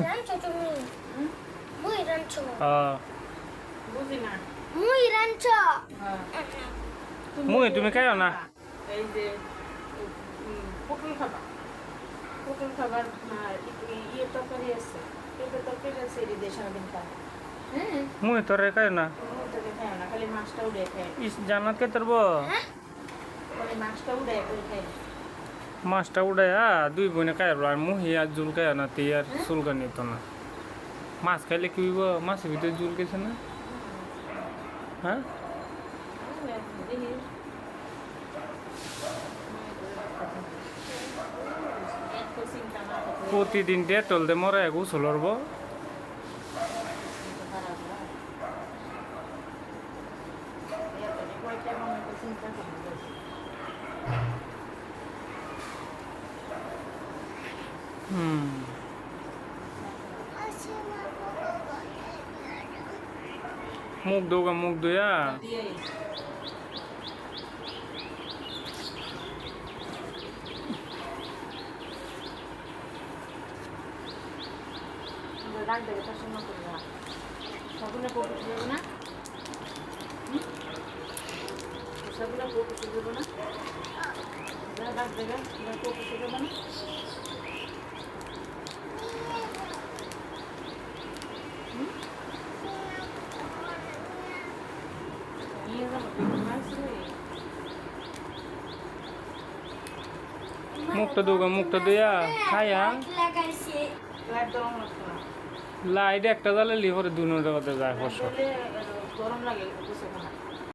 রাঁধছো তুমি মুই রাঁধছো আহ, বুঝি না মুই রাঁধছো হ্যাঁ মুই তুমি খাইও না এই যে পটল খাবার পটল খাবার ইয়ে তরকারি আছে পেঁপে তরকারি আছে এটি দিয়ে সারাদিন হ্যাঁ মুই তোরে খাইও না জানাত কে তোরব খালি মাছটা উড়ে খায় মাছটা উড়াইয়া দুই বোনে খাই আর মুহি আর জুল খাইও না, তে আর চুলকা নিত না। মাছ খাইলে কি হইব? মাছের ভিতরে জুল গেছে না? হ্যাঁ? প্রতিদিন ডেটল দে মরা গোসল খারাপ হয়? মুখ দৌগা মুখ দিয়ে রাখ দেবে তার সঙ্গে করে রাখ সবগুলো পকুটি দেবো না? সবগুলো পকুটি দেবো না রাখ দেবে পকুটি মুখটা দুগা মুখটা দিয়া লাগাইছে লাইট একটা জ্বালালি পরে দুই যায় ফসল গরম লাগে